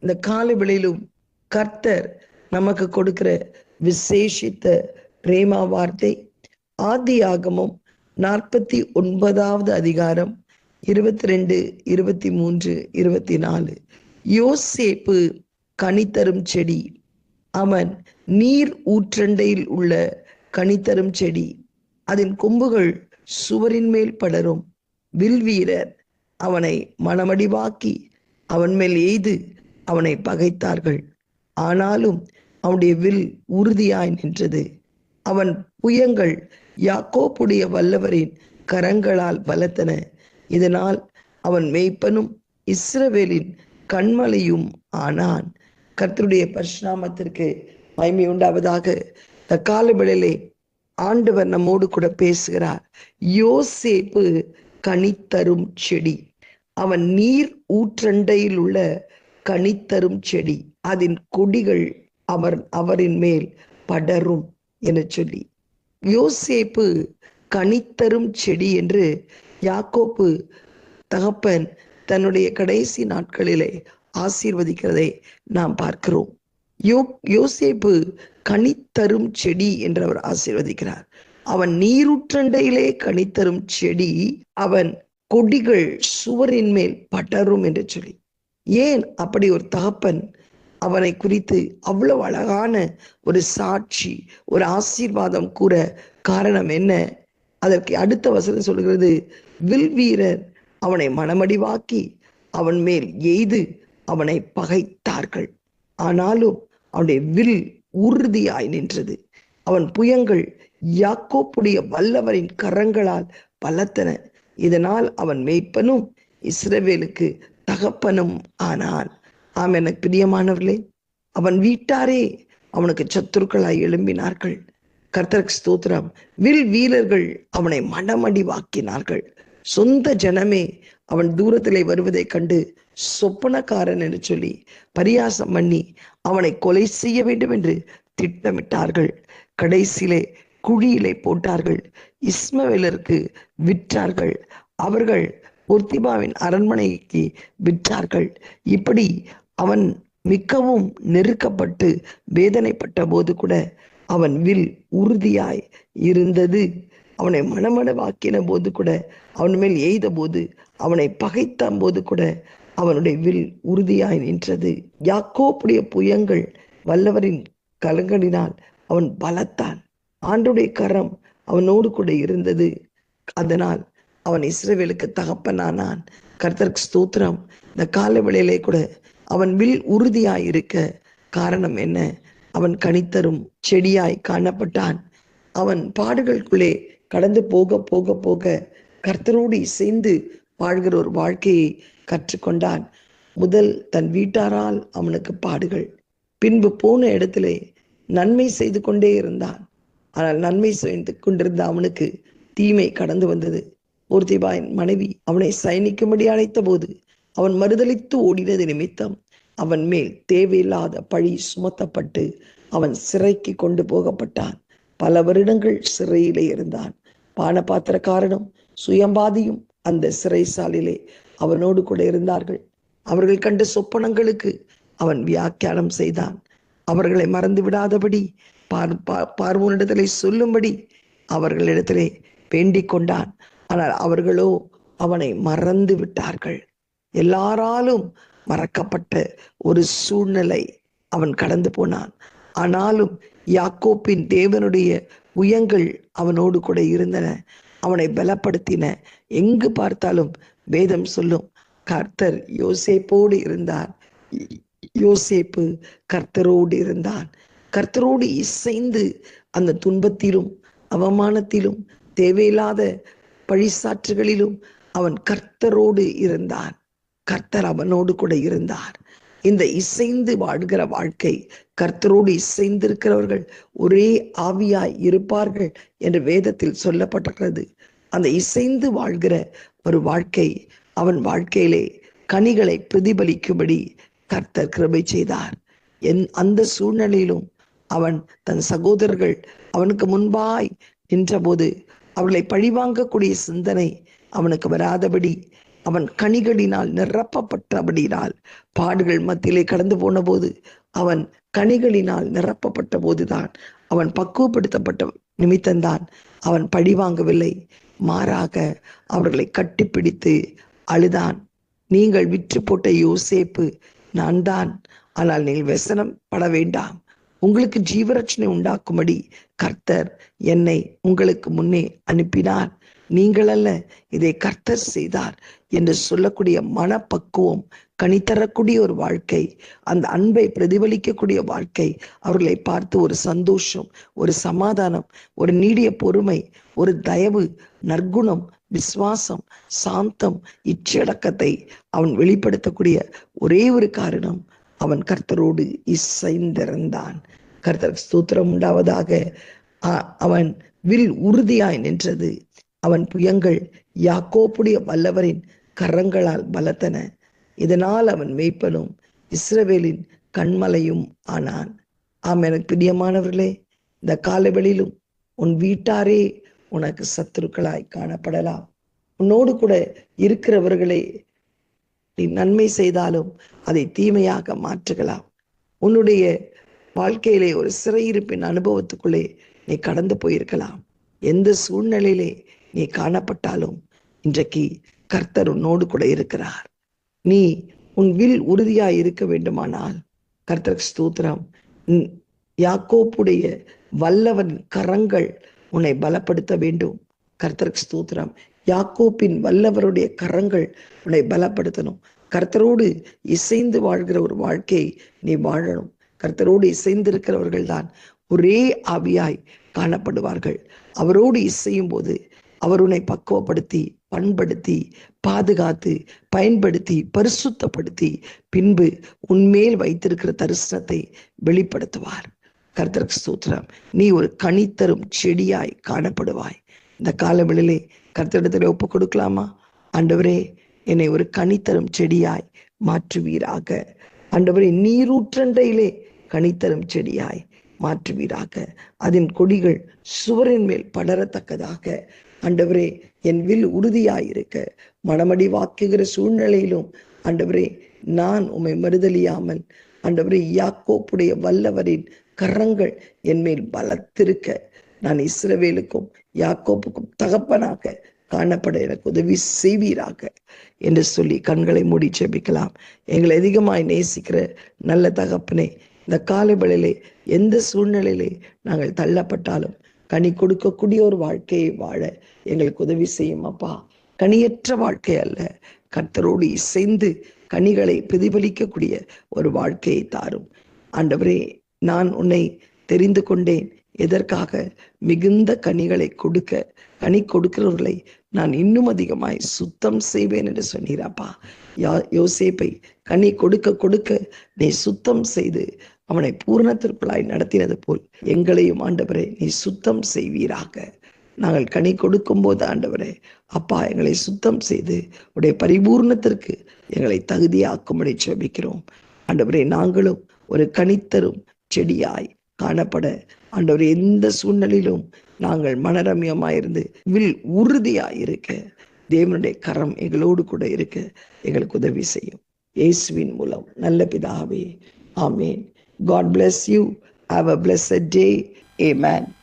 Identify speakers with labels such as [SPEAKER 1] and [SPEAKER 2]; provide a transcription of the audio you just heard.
[SPEAKER 1] இந்த காலவெளியிலும் கர்த்தர் நமக்கு கொடுக்கிற விசேஷித்த பிரேமா வார்த்தை ஆதி ஆகமும் நாற்பத்தி ஒன்பதாவது அதிகாரம் இருபத்தி ரெண்டு இருபத்தி மூன்று இருபத்தி நாலு. யோசேப்பு கனித்தரும் செடி அவன் நீர் ஊற்றண்டையில் உள்ள கனித்தரும் செடி அதன் கொம்புகள் சுவரின் மேல் படரும். வில்வீரர் அவனை மனமடிவாக்கி அவன் மேல் எய்து அவனை பகைத்தார்கள். ஆனாலும் அவனுடைய வில் உறுதியாய் நின்றது. அவன் புயங்கள் யாக்கோப்புடைய வல்லவரின் கரங்களால் பலத்தன இதனால் அவன் மெய்ப்பனும் இஸ்ரவேலின் கண்மலையும் ஆனான். கர்த்தருடைய பரிசுநாமத்திற்கு மகிமை உண்டாவதாக இந்த காலவெளியிலே ஆண்டவர் நம்மோடு கூட பேசுகிறார். யோசேப்பு கனித்தரும் செடி. அவன் நீர் ஊற்றண்டையில் உள்ள கனித்தரும் செடி. அதன் கொடிகள் அவர் அவரின் மேல் படரும் என சொல்லி. யோசேப்பு கனித்தரும் செடி என்று யாக்கோப்பு தகப்பன் தன்னுடைய கடைசி நாட்களிலே ஆசீர்வதிக்கிறதை நாம் பார்க்கிறோம். யோ யோசேப்பு கனித்தரும் செடி என்று அவர் ஆசீர்வதிக்கிறார். அவன் நீருற்றண்டையிலே கனித்தரும் செடி அவன் கொடிகள் சுவரின் மேல் படரும் என்று சொல்லி. ஏன் அப்படி ஒரு தகப்பன் அவனை குறித்து அவ்வளவு அழகான ஒரு சாட்சி ஒரு ஆசீர்வாதம் கூற காரணம் என்ன? அதற்கு அடுத்த வசனம் சொல்கிறது வில் வீரர் அவனை மனமடிவாக்கி அவன் மேல் எய்து அவனை பகைத்தார்கள். ஆனாலும் அவனுடைய வில் உறுதியாய் நின்றது. அவன் புயங்கள் யாக்கோப்புடைய வல்லவரின் கரங்களால் பலத்தன. இதனால் அவன் மேய்ப்பனும் இஸ்ரவேலுக்கு தகப்பனும் ஆனான். ஆம் எனக்கு பிரியமானவர்களே அவன் வீட்டாரே அவனுக்கு சத்துருக்களாய் எழும்பினார்கள். கர்த்தருக்கு ஸ்தோத்திரம். வில் வீரர்கள் அவனை மனமடி வாக்கினார்கள் சொந்த ஜனமே அவன் தூரத்திலே வருவதை கண்டு சொப்பனக்காரன் என்று சொல்லி பரியாசம் பண்ணி அவனை கொலை செய்ய வேண்டும் என்று திட்டமிட்டார்கள். கடைசியிலே குழியிலே போட்டார்கள். இஸ்மவேலருக்கு விற்றார்கள். அவர்கள் உர்த்திபாவின் அரண்மனைக்கு விற்றார்கள் இப்படி அவன் மிகவும் நெருக்கப்பட்டு வேதனைப்பட்ட போது கூட அவன் வில் உறுதியாய் இருந்தது. அவனை மனமடவாக்கின போது கூட அவன் மேல் எய்த போது அவனை பகைத்த போது கூட அவனுடைய வில் உறுதியாய் நின்றது. யாக்கோப்புடைய புயங்கள் வல்லவரின் கலங்களினால் அவன் பலத்தான். ஆண்டுடைய கரம் அவனோடு கூட இருந்தது. அதனால் அவன் இஸ்ரேவேலுக்கு தகப்பனானான். கர்த்தருக்கு ஸ்தோத்திரம். இந்த கால வேளையிலே கூட அவன் வில் உறுதியாய் இருக்க காரணம் என்ன? அவன் கனித்தரும் செடியாய் காணப்பட்டான். அவன் பாடுகளுக்குள்ளே கடந்து போக போக போக கர்த்தரோடு இசைந்து வாழ்கிற ஒரு வாழ்க்கையை கற்றுக்கொண்டான். முதல் தன் வீட்டாரால் அவனுக்கு பாடுகள். பின்பு போன இடத்திலே நன்மை செய்து கொண்டே இருந்தான். ஆனால் நன்மை செய்து கொண்டிருந்த அவனுக்கு தீமை கடந்து வந்தது. போர்த்திபாயின் மனைவி அவனை சயனிக்கும்படி அழைத்த போது அவன் மறுதளித்து ஓடினது நிமித்தம் அவன் மேல் தேவையில்லாத பழி சுமத்தப்பட்டு அவன் சிறைக்கு கொண்டு போகப்பட்டான். பல வருடங்கள் சிறையிலே இருந்தான். பானபாத்திரக்காரனும் சுயம்பாதியும் அந்த சிறைசாலிலே அவனோடு கூட இருந்தார்கள். அவர்கள் கண்ட சொப்பனங்களுக்கு அவன் வியாக்கியானம் செய்தான். அவர்களை மறந்து விடாதபடி பார் பார்வோனிடத்திலே சொல்லும்படி அவர்களிடத்திலே வேண்டிக் கொண்டான். ஆனால் அவர்களோ அவனை மறந்து விட்டார்கள். எல்லாராலும் மறக்கப்பட்ட ஒரு சூழ்நிலை அவன் கடந்து போனான். ஆனாலும் யாக்கோப்பின் தேவனுடைய உயங்கள் அவனோடு கூட இருந்தன. அவனை பலப்படுத்தின. எங்கு பார்த்தாலும் வேதம் சொல்லும். கர்த்தர் யோசேப்போடு இருந்தார். யோசேப்பு கர்த்தரோடு இருந்தான். கர்த்தரோடு இசைந்து அந்த துன்பத்திலும் அவமானத்திலும் தேவையில்லாத பழிசாற்றுகளிலும் அவன் கர்த்தரோடு இருந்தான். கர்த்தர் அவனோடு கூட இருந்தார். இந்த இசைந்து வாழ்கிற வாழ்க்கை கர்த்தரோடு இசைந்திருக்கிறவர்கள் ஒரே ஆவியாய் இருப்பார்கள் என்று வேதத்தில் சொல்லப்பட்டிருக்கிறது. அந்த இசைந்து வாழ்கிற ஒரு வாழ்க்கை அவன் வாழ்க்கையிலே கனிகளை பிரதிபலிக்கும்படி கர்த்தர் கிருபை செய்தார். என் அந்த சூழ்நிலையிலும் அவன் தன் சகோதரர்கள் அவனுக்கு முன்பாய் நின்றபோது அவளை பழிவாங்கக்கூடிய சிந்தனை அவனுக்கு வராதபடி அவன் கனிகளினால் நிரப்பப்பட்டபடினால் பாடுகள் மத்தியிலே கடந்து போன போது அவன் கனிகளினால் நிரப்பப்பட்ட போதுதான் அவன் பக்குவப்படுத்தப்பட்ட நிமித்தந்தான் அவன் பழி வாங்கவில்லை மாறாக அவர்களை கட்டிப்பிடித்து அழுதான். நீங்கள் விற்று போட்ட யோசேப்பு நான் தான் ஆனால் நீங்கள் व्यசனம் பட வேண்டாம். உங்களுக்கு ஜீவரட்சணை உண்டாக்கும்படி கர்த்தர் என்னை உங்களுக்கு முன்னே அனுப்பினார். நீங்கள் அல்ல இதை கர்த்தர் செய்தார் என்று சொல்லக்கூடிய மனப்பக்குவம் கனித்தரக்கூடிய ஒரு வாழ்க்கை அந்த அன்பை பிரதிபலிக்கக்கூடிய வாழ்க்கை அவர்களை பார்த்து ஒரு சந்தோஷம் ஒரு சமாதானம் ஒரு நீடிய பொறுமை ஒரு தயவு நற்குணம் விசுவாசம் சாந்தம் இச்சடக்கத்தை அவன் வெளிப்படுத்தக்கூடிய ஒரே ஒரு காரணம் அவன் கர்த்தரோடு இசைந்திருந்தான். கர்த்தர் ஸ்தூத்திரம் உண்டாவதாக. அவன் வில் உறுதியாய் நின்றது. அவன் புயங்கள் யாக்கோப்புடைய வல்லவரின் கரங்களால் பலத்தன. இதனால் அவன் மெய்ப்பனும் இஸ்ரவேலின் கண்மலையும் ஆனான். ஆம் எனக்கு பிரியமானவர்களே இந்த காலவெளியிலும் உன் வீட்டாரே உனக்கு சத்துருக்களாய் காணப்படலாம். உன்னோடு கூட இருக்கிறவர்களே நீ நன்மை செய்தாலும் அதை தீமையாக மாற்றுகலாம். உன்னுடைய வாழ்க்கையிலே ஒரு சிறையிருப்பின் அனுபவத்துக்குள்ளே நீ கடந்து போயிருக்கலாம். எந்த சூழ்நிலையிலே நீ காணப்பட்டாலும் இன்றைக்கு கர்த்தர் உன்னோடு கூட இருக்கிறார். நீ உன் வில் உறுதியாய் இருக்க வேண்டுமானால் கர்த்தர் ஸ்தூத்திரம். உம் யாக்கோப்புடைய வல்லவன் கரங்கள் உன்னை பலப்படுத்த வேண்டும். கர்த்தருக்கு ஸ்தூத்திரம். யாக்கோப்பின் வல்லவருடைய கரங்கள் உன்னை பலப்படுத்தணும். கர்த்தரோடு இசைந்து வாழ்கிற ஒரு வாழ்க்கையை நீ வாழணும். கர்த்தரோடு இசைந்திருக்கிறவர்கள் தான் ஒரே ஆவியாய் காணப்படுவார்கள். அவரோடு இசையும் போது அவர் உன்னை பக்குவப்படுத்தி பண்படுத்தி பாதுகாத்து பயன்படுத்தி பரிசுத்தப்படுத்தி பின்பு உன்மேல் வைத்திருக்கிற தரிசனத்தை வெளிப்படுத்துவார். கர்த்தருக்கு சூத்திரம் நீ ஒரு கனித்தரும் செடியாய் காணப்படுவாய். இந்த காலவெளியிலே கர்த்தரிடத்தில் ஒப்பு கொடுக்கலாமா? ஆண்டவரே என்னை ஒரு கனித்தரும் செடியாய் மாற்றுவீராக. ஆண்டவரே நீரூற்றண்டையிலே கனித்தரும் செடியாய் மாற்றுவீராக. அதன் கொடிகள் சுவரின் மேல் படரத்தக்கதாக. ஆண்டவரே என் வில் உறுதியாயிருக்க. மனமடி வாக்குகிற சூழ்நிலையிலும் ஆண்டவரே நான் உம்மை மறுதலியாமல் ஆண்டவரே யாக்கோப்புடைய வல்லவரின் கரங்கள் என் மேல் பலத்திருக்க. நான் இஸ்ரவேலுக்கும் யாக்கோப்புக்கும் தகப்பனாக காணப்பட எனக்கு உதவி செய்வீராக. என்று சொல்லி கண்களை மூடி செபிக்கலாம். எங்களை அதிகமாய் நேசிக்கிற நல்ல தகப்பனே இந்த காலைபலிலே எந்த சூழ்நிலையிலே நாங்கள் தள்ளப்பட்டாலும் கனி கொடுக்கக்கூடிய ஒரு வாழ்க்கையை வாழ எங்களுக்கு உதவி செய்யும் அப்பா. கனியற்ற வாழ்க்கை அல்ல கர்த்தரோடு இசைந்து கனிகளை பிரதிபலிக்கக்கூடிய ஒரு வாழ்க்கையை தாரும். ஆண்டவரே நான் உன்னை தெரிந்து கொண்டேன். எதற்காக? மிகுந்த கனிகளை கொடுக்க கனி கொடுக்கிறவர்களை நான் இன்னும் அதிகமாய் சுத்தம் செய்வேன் என்று சொன்னீராப்பா யா யோசேப்பை கனி கொடுக்க கொடுக்க நீ சுத்தம் செய்து அவனை பூரணத்திற்குள்ளாய் நடத்தினது போல் எங்களையும் ஆண்டவரே நீ சுத்தம் செய்வீராக. நாங்கள் கனி கொடுக்கும் போது ஆண்டவரே அப்பா எங்களை சுத்தம் செய்து உடைய பரிபூர்ணத்திற்கு எங்களை தகுதியாக்கும்படி செபிக்கிறோம் ஆண்டவரே நாங்களும் ஒரு கனித்தரும் செடியாய் காணப்பட ஆண்டவர் எந்த சூழ்நிலையிலும் நாங்கள் மனரம்யமாயிருந்து வில் உறுதியாய் இருக்க தேவனுடைய கரம் எங்களோடு கூட இருக்க எங்களுக்கு உதவி செய்யும். இயேசுவின் மூலம் நல்ல பிதாவே ஆமேன். God bless you. Have a blessed day. Amen.